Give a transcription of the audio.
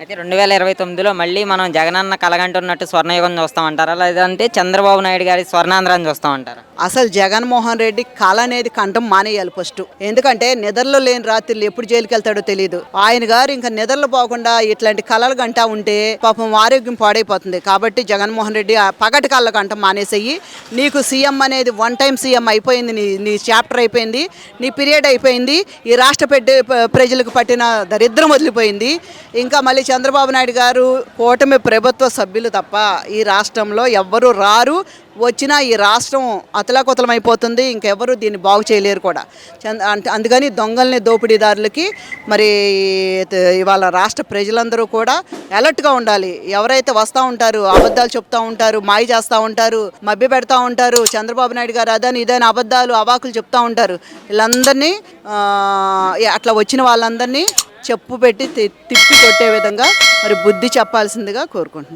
అయితే రెండు వేల ఇరవై తొమ్మిదిలో మళ్ళీ మనం జగనన్న కలగంటున్నట్టు స్వర్ణయుగం చూస్తామంటారా? లేదంటే చంద్రబాబు నాయుడు గారి స్వర్ణాంధ్రాన్ని చూస్తామంటారా? అసలు జగన్మోహన్ రెడ్డి కళ అనేది కంఠం మానేయాలి ఫస్ట్. ఎందుకంటే నిద్రలో లేని రాత్రులు ఎప్పుడు జైలుకి వెళ్తాడో తెలియదు ఆయన గారు ఇంకా నిద్రలు పోకుండా ఇట్లాంటి కళలు గంటా ఉంటే పాపం ఆరోగ్యం పాడైపోతుంది. కాబట్టి జగన్మోహన్ రెడ్డి ఆ పగటి కళ్ళ కంట మానేసేయి. నీకు సీఎం అనేది వన్ టైం సీఎం అయిపోయింది. నీ నీ చాప్టర్ అయిపోయింది. నీ పీరియడ్ అయిపోయింది. ఈ రాష్ట్ర పెద్ద ప్రజలకు పట్టిన దరిద్రం వదిలిపోయింది. ఇంకా మళ్ళీ చంద్రబాబు నాయుడు గారు కూటమి ప్రభుత్వ సభ్యులు తప్ప ఈ రాష్ట్రంలో ఎవ్వరూ రారు. వచ్చినా ఈ రాష్ట్రం అతలాకుతలం అయిపోతుంది ఇంకెవరు దీన్ని బాగు చేయలేరు కూడా. అందుకని దొంగల్ని దోపిడీదారులకి మరి ఇవాళ రాష్ట్ర ప్రజలందరూ కూడా అలర్ట్గా ఉండాలి. ఎవరైతే వస్తూ ఉంటారు అబద్ధాలు చెప్తూ ఉంటారు మాయ చేస్తూ ఉంటారు మభ్య పెడతా ఉంటారు చంద్రబాబు నాయుడు గారు అదని ఇదని అబద్ధాలు అవాకులు చెప్తూ ఉంటారు. వీళ్ళందరినీ అట్లా వచ్చిన వాళ్ళందరినీ చెప్పు పెట్టి తిప్పి కొట్టే విధంగా మరి బుద్ధి చెప్పాల్సిందిగా కోరుకుంటున్నాను.